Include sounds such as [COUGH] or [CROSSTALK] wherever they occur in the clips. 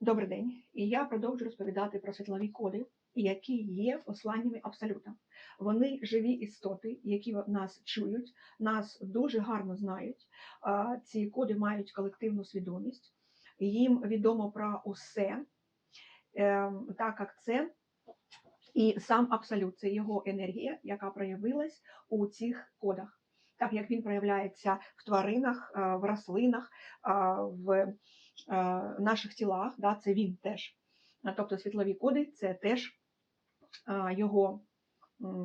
Добрий день, і я продовжу розповідати про світлові коди, які є посланнями абсолюта. Вони живі істоти, які нас чують, нас дуже гарно знають. Ці коди мають колективну свідомість, їм відомо про усе, ем, так як це і сам абсолют це його енергія, яка проявилась у цих кодах. Так як він проявляється в тваринах, в рослинах, в наших тілах, да, це він теж. Тобто світлові коди це теж його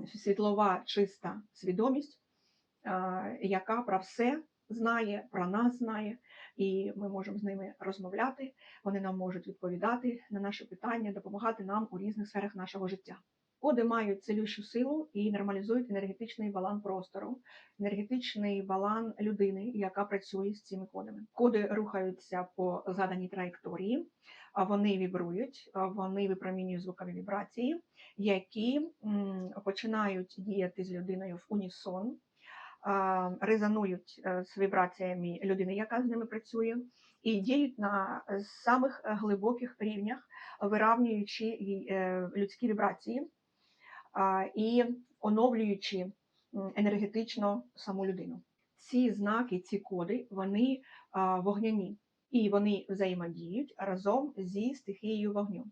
світлова чиста свідомість, яка про все знає, про нас знає, і ми можемо з ними розмовляти. Вони нам можуть відповідати на наші питання, допомагати нам у різних сферах нашого життя. Коди мають цілющу силу і нормалізують енергетичний баланс простору, енергетичний баланс людини, яка працює з цими кодами. Коди рухаються по заданій траєкторії, вони вібрують, вони випромінюють звукові вібрації, які починають діяти з людиною в унісон, резонують е, з вібраціями людини, яка з ними працює, і діють на самих глибоких рівнях, виравнюючи е, людські вібрації і оновлюючи енергетично саму людину. Ці знаки, ці коди, вони вогняні і вони взаємодіють разом зі стихією вогню.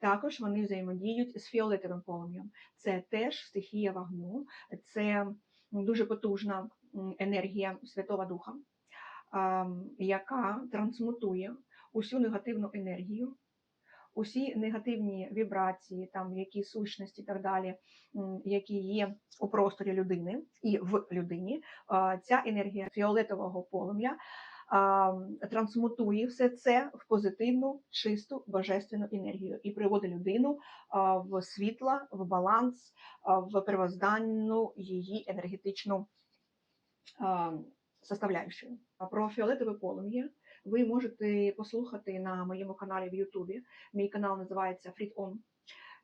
Також вони взаємодіють з фіолетовим полум'ям. Це теж стихія вогню, це дуже потужна енергія Святого Духа, яка трансмутує усю негативну енергію усі негативні вібрації, там які сущності і так далі, які є у просторі людини і в людині, ця енергія фіолетового полум'я трансмутує все це в позитивну, чисту божественну енергію і приводить людину в світла, в баланс, в первозданну її енергетичну а, составляющу. Про фіолетове полум'я ви можете послухати на моєму каналі в Ютубі. Мій канал називається Free On.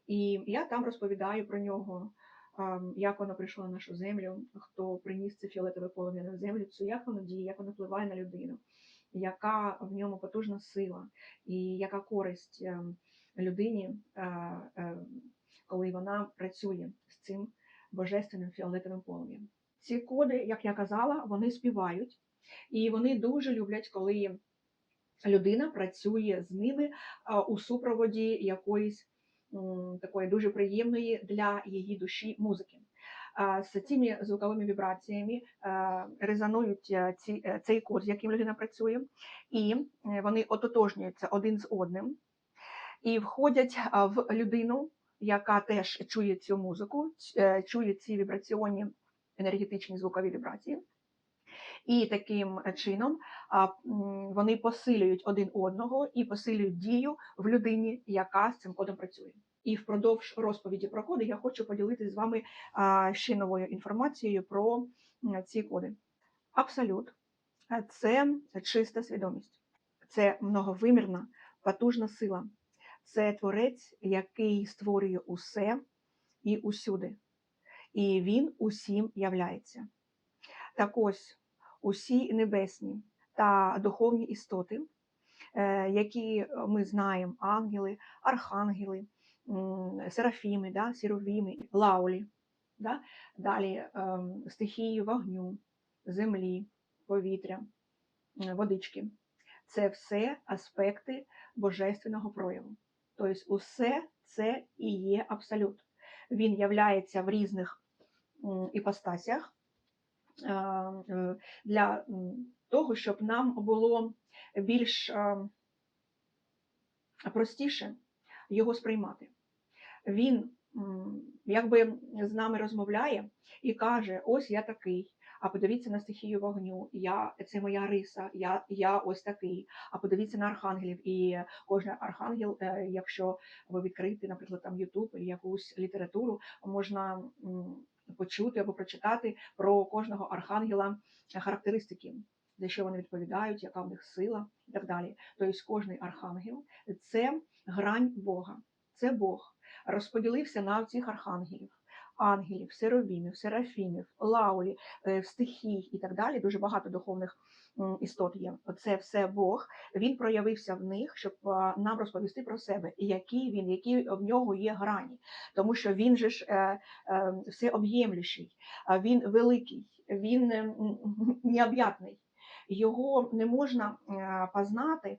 І я там розповідаю про нього, ем, як воно прийшло на нашу землю, хто приніс це фіолетове полум'я на землю, це як воно діє, як воно впливає на людину, яка в ньому потужна сила, і яка користь ем, людині, е, е, коли вона працює з цим божественним фіолетовим полум'ям. Ці коди, як я казала, вони співають, і вони дуже люблять, коли людина працює з ними у супроводі якоїсь такої дуже приємної для її душі музики. З цими звуковими вібраціями резонують ці, е, цей код, з яким людина працює, і е, вони ототожнюються один з одним і входять в людину, яка теж чує цю музику, е, чує ці вібраційні енергетичні звукові вібрації. І таким чином вони посилюють один одного і посилюють дію в людині, яка з цим кодом працює. І впродовж розповіді про коди я хочу поділитися з вами ще новою інформацією про ці коди. Абсолют е, це чиста свідомість, це многовимірна, потужна сила, це творець, який створює усе і усюди, і він усім являється. Так ось усі небесні та духовні істоти, е, які ми знаємо, ангели, архангели, серафіми, да, сіровіми, лаулі, да, далі ем, стихії вогню, землі, повітря, водички. Це все аспекти божественного прояву. Тобто, усе це і є абсолют. Він являється в різних іпостасях е, е, для того, щоб нам було більш е, простіше його сприймати. Він якби з нами розмовляє і каже: ось я такий. А подивіться на стихію вогню, я це моя риса, я, я ось такий. А подивіться на архангелів. І кожен архангел, е, якщо ви відкрите, наприклад, там Ютуб якусь літературу, можна почути або прочитати про кожного архангела характеристики, за що вони відповідають, яка в них сила і так далі. Тобто кожний архангел це грань Бога, це Бог розподілився на цих архангелів. Ангелів, серовімів, серафімів, лаулі, е, стихій і так далі. Дуже багато духовних істот є. Це все Бог. Він проявився в них, щоб нам розповісти про себе, який він, які в нього є грані, тому що він же ж е, е, всеоб'ємлющий, він великий, він [LAUGHS] необ'ятний. Його не можна познати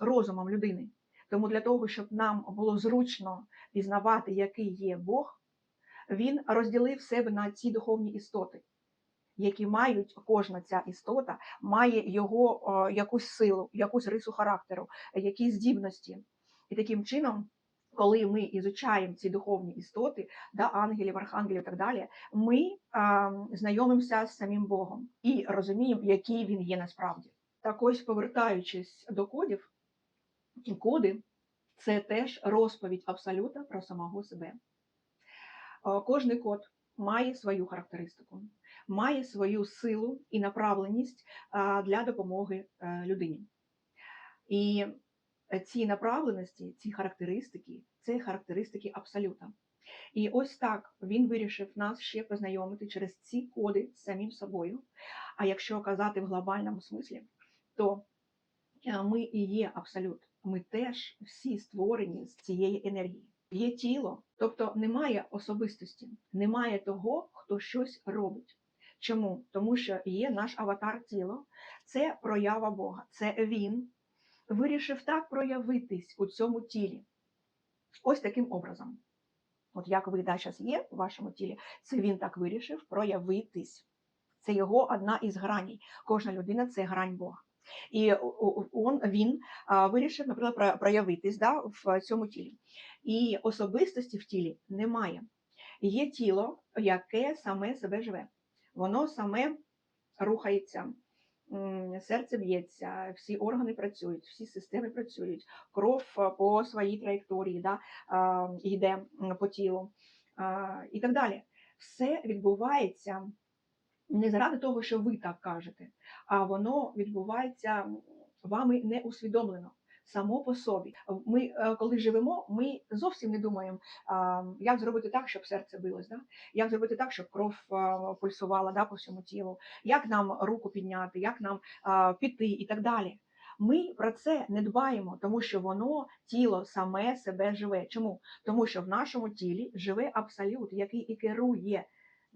розумом людини. Тому для того, щоб нам було зручно пізнавати, який є Бог, він розділив себе на ці духовні істоти, які мають кожна ця істота має його о, якусь силу, якусь рису характеру, якісь здібності. І таким чином, коли ми ізучаємо ці духовні істоти, да, ангелів, архангелів і так далі, ми а, знайомимося з самим Богом і розуміємо, який він є насправді. Так ось, повертаючись до кодів, коди це теж розповідь абсолюта про самого себе. Кожний код має свою характеристику, має свою силу і направленість для допомоги е, людині. І ці направленості, ці характеристики це характеристики абсолюта. І ось так він вирішив нас ще познайомити через ці коди з самим собою. А якщо казати в глобальному смислі, то е, ми і є абсолют. Ми теж всі створені з цієї енергії. Є тіло, тобто немає особистості, немає того, хто щось робить. Чому? Тому що є наш аватар тіло, це проява Бога, це він вирішив так проявитись у цьому тілі. Ось таким образом. От як ви зараз є у вашому тілі, це він так вирішив проявитись. Це його одна із граней. Кожна людина це грань Бога. І он, він вирішив, наприклад, проявитись да, в цьому тілі. І особистості в тілі немає. Є тіло, яке саме себе живе. Воно саме рухається, серце б'ється, всі органи працюють, всі системи працюють, кров по своїй траєкторії да, йде по тілу і так далі. Все відбувається не заради того, що ви так кажете, а воно відбувається вами не усвідомлено. Само по собі. Ми, е, коли живемо, ми зовсім не думаємо, як зробити так, щоб серце билось, да? як зробити так, щоб кров пульсувала да, по всьому тілу, як нам руку підняти, як нам піти і так далі. Ми про це не дбаємо, тому що воно тіло саме себе живе. Чому? Тому що в нашому тілі живе абсолют, який і керує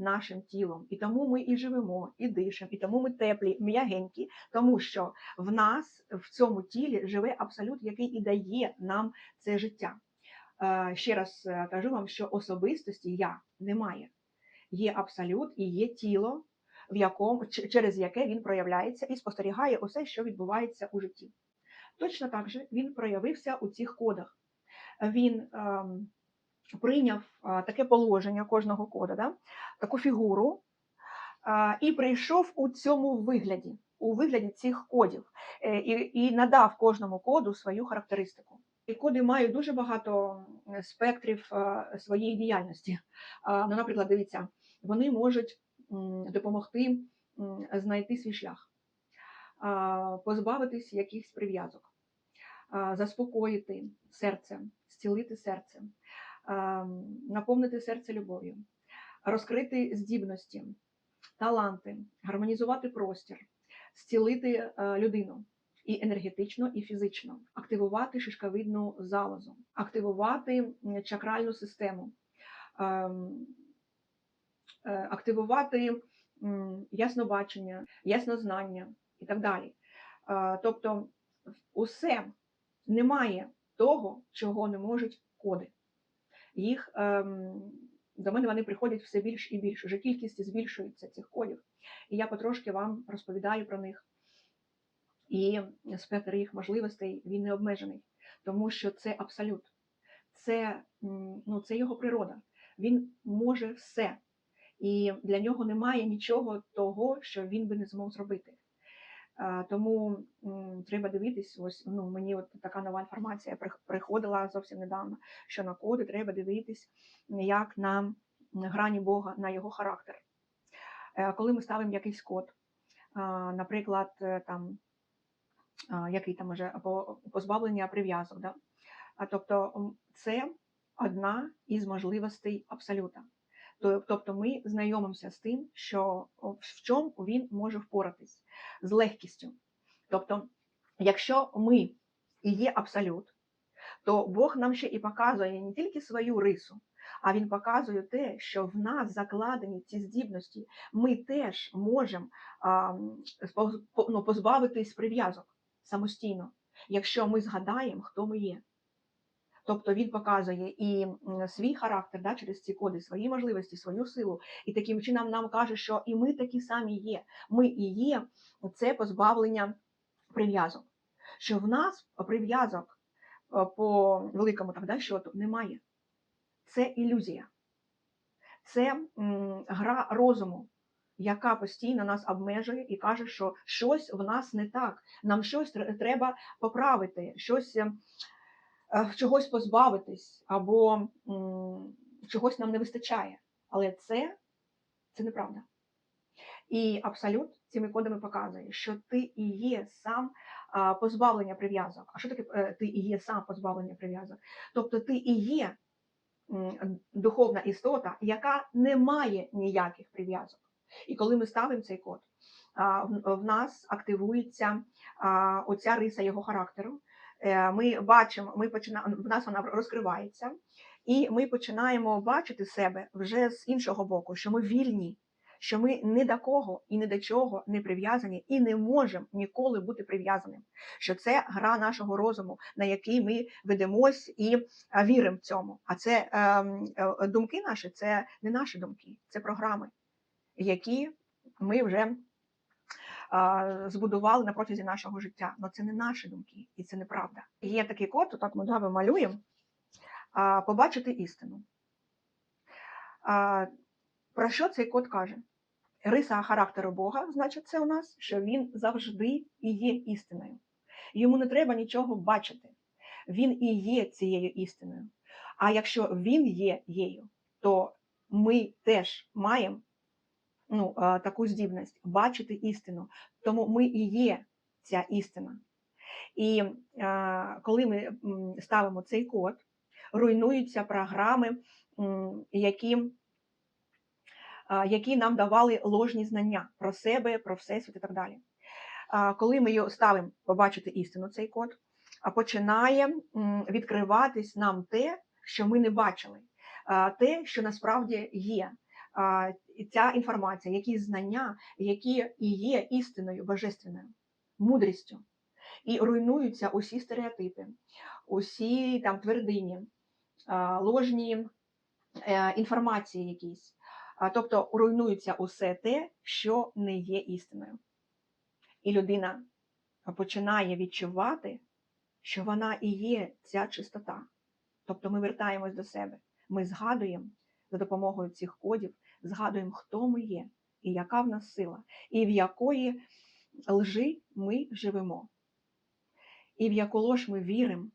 нашим тілом. І тому ми і живемо, і дишимо, і тому ми теплі, м'ягенькі, тому що в нас в цьому тілі живе абсолют, який і дає нам це життя. Е, Ще раз е, кажу вам, що особистості я немає. Є абсолют і є тіло, в якому, через яке він проявляється і спостерігає усе, що відбувається у житті. Точно так же він проявився у цих кодах. Він ем, прийняв таке положення кожного кода, да? таку фігуру, і прийшов у цьому вигляді, у вигляді цих кодів, е, і, і надав кожному коду свою характеристику. І коди мають дуже багато спектрів е, своєї діяльності. Ну, наприклад, дивіться, вони можуть допомогти знайти свій шлях, позбавитись якихось прив'язок, заспокоїти серце, зцілити серце, наповнити серце любов'ю, розкрити здібності, таланти, гармонізувати простір, зцілити е, людину і енергетично, і фізично, активувати шишковидну залозу, активувати чакральну систему, ем, е, активувати яснобачення, яснознання і так далі. Е, Тобто, усе немає того, чого не можуть коди. Їх ем, до мене вони приходять все більше і більше. Вже кількість збільшується цих кодів. І я потрошки вам розповідаю про них. І спектр їх можливостей він не обмежений, тому що це абсолют, це, ну, це його природа. Він може все. І для нього немає нічого того, що він би не змог зробити. А, Тому треба дивитись, ось ну мені от така нова інформація приходила зовсім недавно, що на коди треба дивитись як на грані Бога, на його характер. Е, Коли ми ставимо якийсь код, наприклад, е, там який там уже або позбавлення прив'язок, да? тобто це одна із можливостей абсолюта. То- Тобто ми знайомимося з тим, що в чому він може впоратись з легкістю. Тобто, якщо ми і є абсолют, то Бог нам ще і показує не тільки свою рису, а Він показує те, що в нас закладені ці здібності, ми теж можемо ну, позбавитись прив'язок самостійно, якщо ми згадаємо, хто ми є. Тобто він показує і свій характер да, через ці коди, свої можливості, свою силу, і таким чином нам каже, що і ми такі самі є. Ми і є це позбавлення прив'язок. Що в нас прив'язок е, по великому так, да, щоту немає. Це ілюзія, це м, гра розуму, яка постійно нас обмежує і каже, що щось в нас не так, нам щось треба поправити, щось е, е, чогось позбавитись, або чогось нам не вистачає. Але це, це неправда. І абсолют цими кодами показує, що ти і є сам позбавлення прив'язок. А що таке е, ти і є сам позбавлення прив'язок? Тобто ти і є духовна істота, яка не має ніяких прив'язок. І коли ми ставимо цей код, в нас активується оця риса його характеру. Е, Ми бачимо, ми починаємо, в нас вона розкривається, і ми починаємо бачити себе вже з іншого боку, що ми вільні, що ми ні до кого і ні до чого не прив'язані і не можемо ніколи бути прив'язаним. Що це гра нашого розуму, на який ми ведемось і віримо в цьому. А це ем, е, думки наші, це не наші думки, це програми, які ми вже збудували на протязі нашого життя. Але це не наші думки, і це неправда. Є такий код, так ми да, малюємо, побачити істину. Про що цей код каже? Риса характеру Бога, значить, це у нас, що він завжди і є істиною. Йому не треба нічого бачити. Він і є цією істиною. А якщо він є її, то ми теж маємо ну, таку здібність бачити істину. Тому ми і є ця істина. І коли ми ставимо цей код, руйнуються програми, які, які нам давали ложні знання про себе, про всесвіт і так далі. Коли ми його ставимо побачити істину, цей код, починає відкриватись нам те, що ми не бачили, те, що насправді є. Ця інформація, які знання, які і є істиною божественною, мудрістю. І руйнуються усі стереотипи, усі там твердині, ложні е, інформації якісь. Тобто руйнується усе те, що не є істиною. І людина починає відчувати, що вона і є ця чистота. Тобто ми вертаємось до себе. Ми згадуємо за допомогою цих кодів, згадуємо, хто ми є, і яка в нас сила, і в якої лжи ми живемо, і в яку лож ми віримо,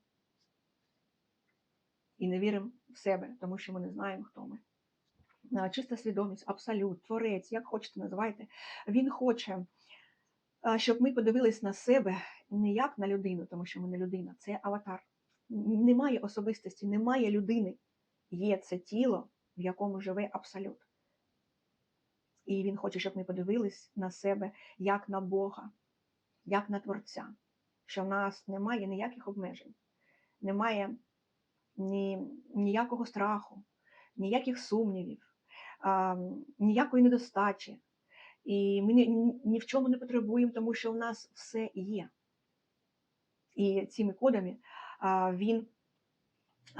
і не віримо в себе, тому що ми не знаємо, хто ми. Чиста свідомість, абсолют, творець, як хочете називайте, він хоче, щоб ми подивились на себе не як на людину, тому що ми не людина, це аватар. Немає особистості, немає людини. Є це тіло, в якому живе абсолют. І він хоче, щоб ми подивились на себе як на Бога, як на Творця, що в нас немає ніяких обмежень, немає ні, ніякого страху, ніяких сумнівів, а, ніякої недостачі. І ми ні, ні- в чому не потребуємо, тому що в нас все є. І цими кодами а, він,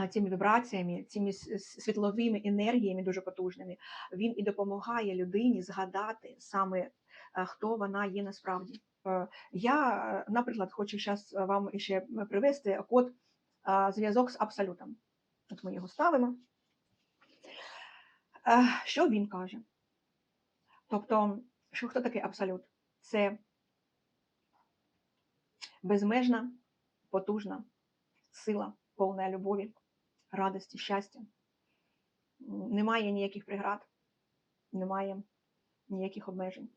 цими вібраціями, цими світловими енергіями дуже потужними, він і допомагає людині згадати саме, хто вона є насправді. Е, Я, е, наприклад, хочу зараз вам ще привести код зв'язок з абсолютом. От ми його ставимо. Е, Що він каже? Тобто, що хто такий абсолют? Це безмежна, потужна сила, повна любові, радості, щастя. Немає ніяких преград, немає ніяких обмежень.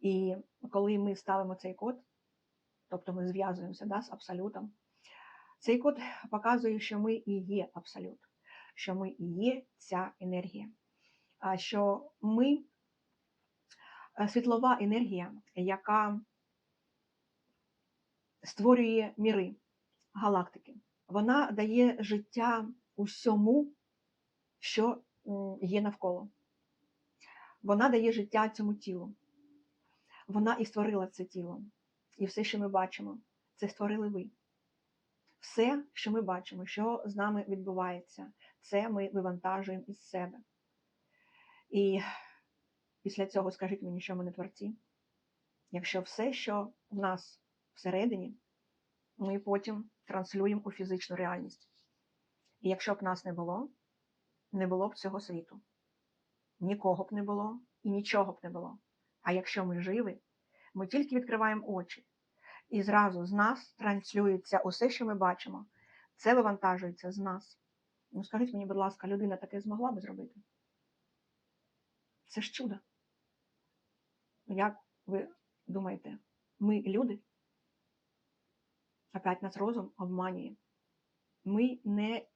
І коли ми ставимо цей код, тобто ми зв'язуємося да, з абсолютом, цей код показує, що ми і є абсолют, що ми і є ця енергія. а, що ми е, світлова енергія, яка створює міри, галактики. Вона дає життя усьому, що є навколо. Вона дає життя цьому тілу. Вона і створила це тіло. І все, що ми бачимо, це створили ви. Все, що ми бачимо, що з нами відбувається, це ми вивантажуємо із себе. І після цього скажіть мені, що ми не творці. Якщо все, що в нас всередині, ми потім транслюємо у фізичну реальність. І якщо б нас не було, не було б цього світу. Нікого б не було і нічого б не було. А якщо ми живі, ми тільки відкриваємо очі, і зразу з нас транслюється усе, що ми бачимо. Це вивантажується з нас. Ну, скажіть мені, будь ласка, людина таке змогла би зробити? Це ж чудо. Як ви думаєте, ми люди? Опять нас розум обманює. Ми не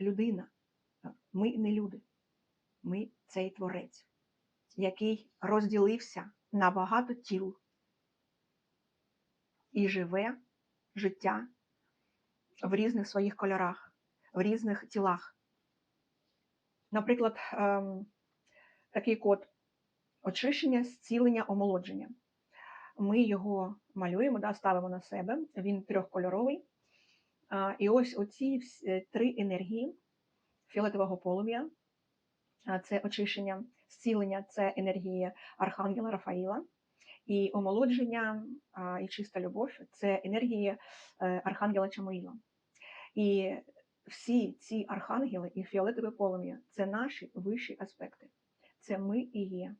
людина, ми не люди. Ми цей творець, який розділився на багато тіл і живе життя в різних своїх кольорах, в різних тілах. Наприклад, ем, такий код очищення, зцілення, омолодження. Ми його малюємо, да, ставимо на себе, він трьохкольоровий. І ось оці всі- три енергії фіолетового полум'я це очищення, зцілення це енергія Архангела Рафаїла, і омолодження і чиста любов це енергія е, Архангела Чамуїла. І всі ці архангели і фіолетове полум'я це наші вищі аспекти. Це ми і є.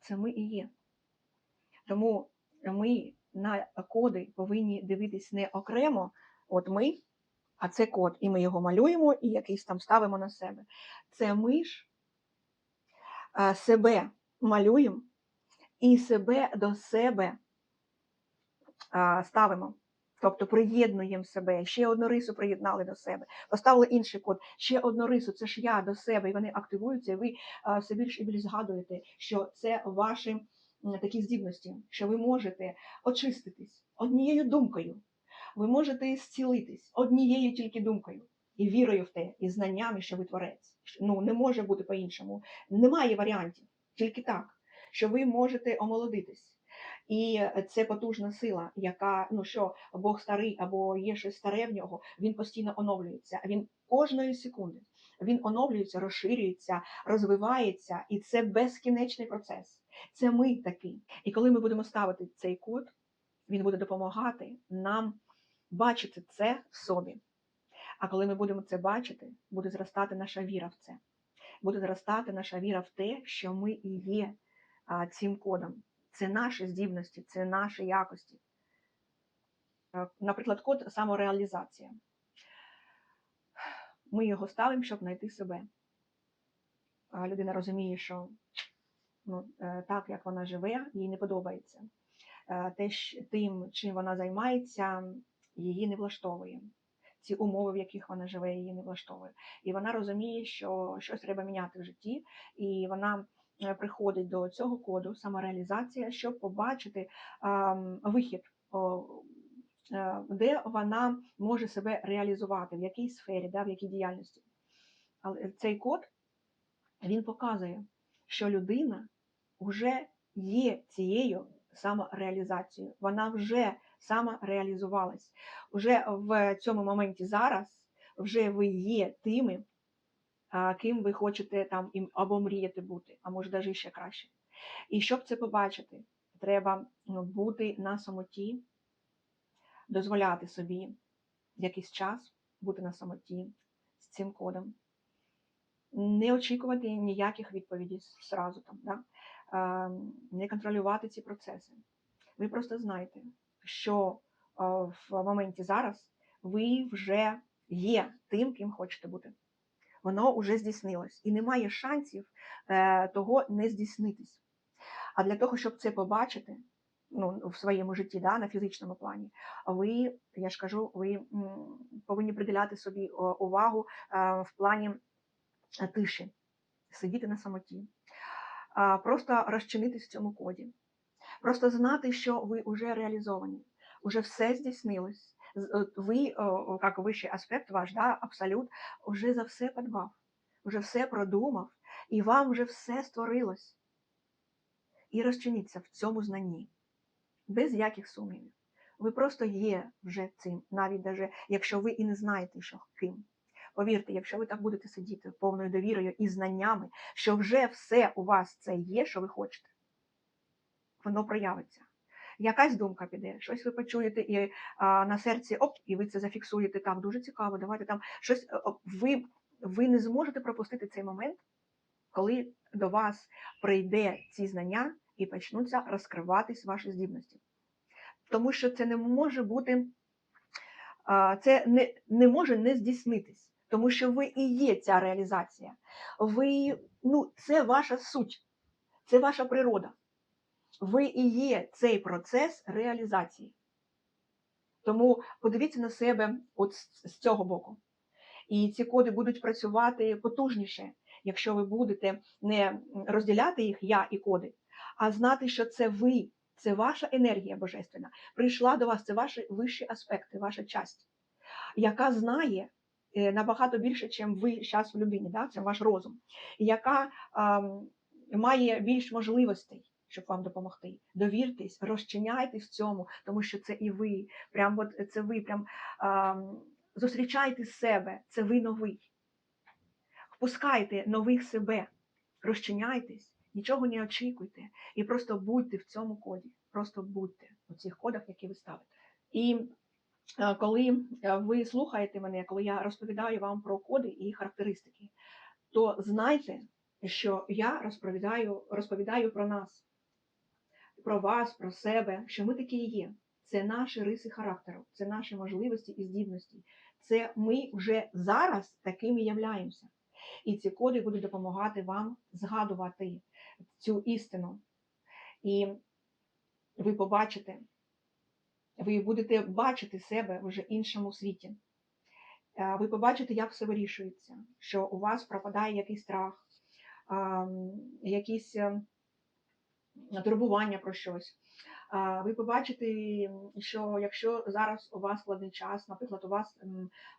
Це ми і є. Тому ми на коди повинні дивитись не окремо, от ми, а це код, і ми його малюємо і якийсь там ставимо на себе. Це ми ж е, себе малюємо і себе до себе ставимо. Тобто приєднуємо себе, ще одну рису приєднали до себе, поставили інший код, ще одну рису, це ж я до себе, і вони активуються, і ви все більш і більш згадуєте, що це ваші м, такі здібності, що ви можете очиститись однією думкою, ви можете зцілитись однією тільки думкою, і вірою в те, і знаннями, що ви творець. Ну не може бути по-іншому. Немає варіантів, тільки так, що ви можете омолодитись. І це потужна сила, яка ну що Бог старий або є щось старе в нього, він постійно оновлюється. Він кожної секунди він оновлюється, розширюється, розвивається, і це безкінечний процес. Це ми такі. І коли ми будемо ставити цей код, він буде допомагати нам бачити це в собі. А коли ми будемо це бачити, буде зростати наша віра в це. Буде зростати наша віра в те, що ми і є а, цим кодом. Це наші здібності, це наші якості. Наприклад, код самореалізація. Ми його ставимо, щоб знайти себе. Людина розуміє, що ну, е, так, як вона живе, їй не подобається. Е, Те, тим, чим вона займається, її не влаштовує. Ці умови, в яких вона живе, її не влаштовує. І вона розуміє, що щось треба міняти в житті, і вона е, приходить до цього коду самореалізація, щоб побачити вихід, де вона може себе реалізувати, в якій сфері, да, в якій діяльності. Але цей код він показує, що людина вже є цією самореалізацією. Вона вже самореалізувалась. Уже в цьому моменті зараз вже ви є тими, ким ви хочете там або мріяти бути, а може навіть ще краще. І щоб це побачити, треба ну, бути на самоті, дозволяти собі якийсь час бути на самоті з цим кодом. Не очікувати ніяких відповідей зразу там, да? не контролювати ці процеси. Ви просто знаєте, що в моменті зараз ви вже є тим, ким хочете бути. Воно вже здійснилось. І немає шансів е, того не здійснитись. А для того, щоб це побачити ну, в своєму житті, да, на фізичному плані, ви, я ж кажу, ви повинні приділяти собі увагу е, в плані е, тиші. сидіти на самоті, просто розчинитись в цьому коді, просто знати, що ви вже реалізовані, уже все здійснилось. Ви, як вищий аспект ваш, да, абсолют, вже за все подбав, вже все продумав, і вам вже все створилось. І розчиніться в цьому знанні, без яких сумнівів. Ви просто є вже цим, навіть даже, якщо ви і не знаєте, що ким. Повірте, якщо ви так будете сидіти повною довірою і знаннями, що вже все у вас це є, що ви хочете, воно проявиться. Якась думка піде, щось ви почуєте і а, на серці оп, і ви це зафіксуєте так, дуже цікаво, давайте там щось. е, о, Ви, ви не зможете пропустити цей момент, коли до вас прийде ці знання і почнуться розкриватись ваші здібності. Тому що це не може бути, це не, не може не здійснитись, тому що ви і є ця реалізація. Ви, ну, це ваша суть, це ваша природа. Ви і є цей процес реалізації. Тому подивіться на себе от з цього боку. І ці коди будуть працювати потужніше, якщо ви будете не розділяти їх я і коди, а знати, що це ви, це ваша енергія божественна, прийшла до вас, це ваші вищі аспекти, ваша часть, яка знає набагато більше, ніж ви зараз в людині, да? це ваш розум, яка має більш можливостей. Щоб вам допомогти, довіртесь, розчиняйтесь в цьому, тому що це і ви, прям от це ви, прям ам, зустрічайте себе, це ви новий. Впускайте нових себе, розчиняйтесь, нічого не очікуйте і просто будьте в цьому коді. Просто будьте у цих кодах, які ви ставите. І е, коли е, ви слухаєте мене, коли я розповідаю вам про коди і характеристики, то знайте, що я розповідаю, розповідаю про нас, про вас, про себе, що ми такі є. Це наші риси характеру, це наші можливості і здібності. Це ми вже зараз такими являємося. І ці коди будуть допомагати вам згадувати цю істину. І ви побачите, ви будете бачити себе вже іншому світі. Ви побачите, як все вирішується, що у вас пропадає якийсь страх, якісь е, турбування про щось. Ви побачите, що якщо зараз у вас складний час, наприклад, у вас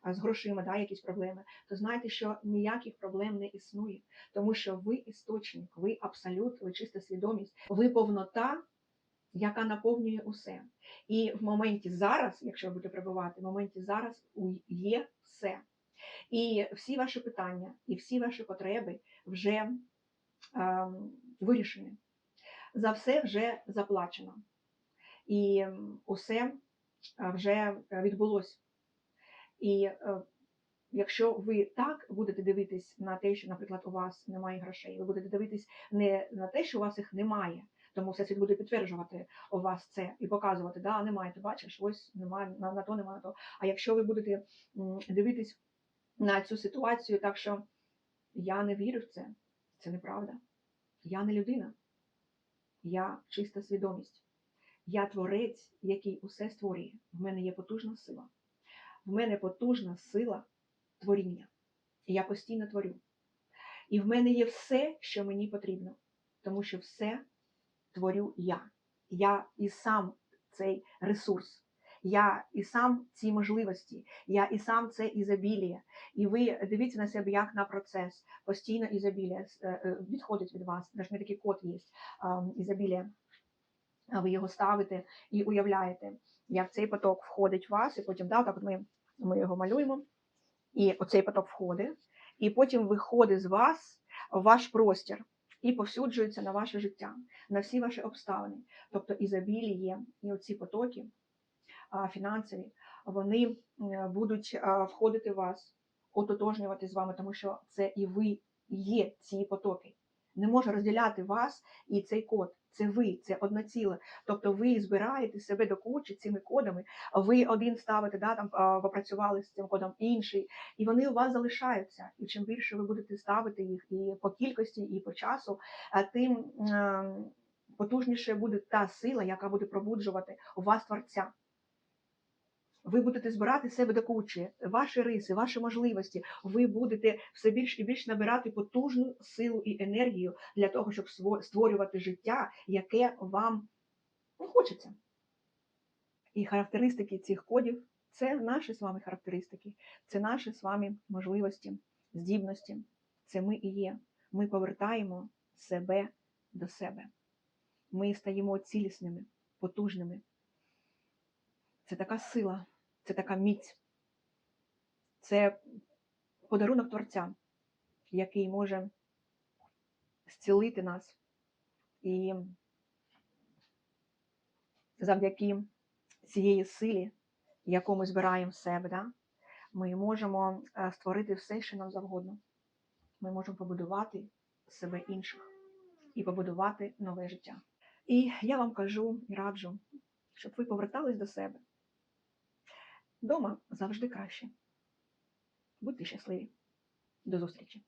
з грошима да, якісь проблеми, то знайте, що ніяких проблем не існує, тому що ви істочник, ви абсолют, ви чиста свідомість, ви повнота, яка наповнює усе. І в моменті зараз, якщо ви будете перебувати, в моменті зараз є все. І всі ваші питання, і всі ваші потреби вже ем, вирішені. За все вже заплачено. І усе е, вже відбулося. І е, якщо ви так будете дивитись на те, що, наприклад, у вас немає грошей, ви будете дивитись не на те, що у вас їх немає, тому всесвіт буде підтверджувати у вас це і показувати, да, немає, ти бачиш, ось немає на, на то, немає на то. А якщо ви будете дивитись на цю ситуацію, так що я не вірю в це, це неправда. Я не людина, я чиста свідомість. Я творець, який усе створює. В мене є потужна сила. В мене потужна сила творіння. Я постійно творю. І в мене є все, що мені потрібно, тому що все творю я. Я і сам цей ресурс. Я і сам ці можливості, я і сам це ізобілія. І ви дивіться на себе як на процес. Постійно ізобілія е, е, відходить від вас. Навіть не такий код є ізобілія. Ви його ставите і уявляєте, як цей поток входить в вас, і потім да, так от ми, ми його малюємо, і оцей поток входить, і потім виходить з вас в ваш простір і повсюджуються на ваше життя, на всі ваші обставини. Тобто ізобілі є, і оці потоки фінансові, вони будуть входити в вас, ототожнювати з вами, тому що це і ви є ці потоки. Не може розділяти вас і цей код. Це ви, це одне ціле. Тобто ви збираєте себе до кучі цими кодами, ви один ставите, да, там попрацювали з цим кодом інший, і вони у вас залишаються. І чим більше ви будете ставити їх і по кількості, і по часу, тим е, потужніше буде та сила, яка буде пробуджувати у вас творця. Ви будете збирати себе до кучі, ваші риси, ваші можливості. Ви будете все більш і більш набирати потужну силу і енергію для того, щоб створювати життя, яке вам ну, хочеться. І характеристики цих кодів це наші з вами характеристики, це наші з вами можливості, здібності. Це ми і є. Ми повертаємо себе до себе. Ми стаємо цілісними, потужними. Це така сила, це така міць, це подарунок Творця, який може зцілити нас. І завдяки цієї силі, яку ми збираємо в себе, да, ми можемо е, створити все, що нам завгодно. Ми можемо побудувати себе інших і побудувати нове життя. І я вам кажу і раджу, щоб ви повертались до себе. Дома завжди краще. Будьте щасливі. До зустрічі!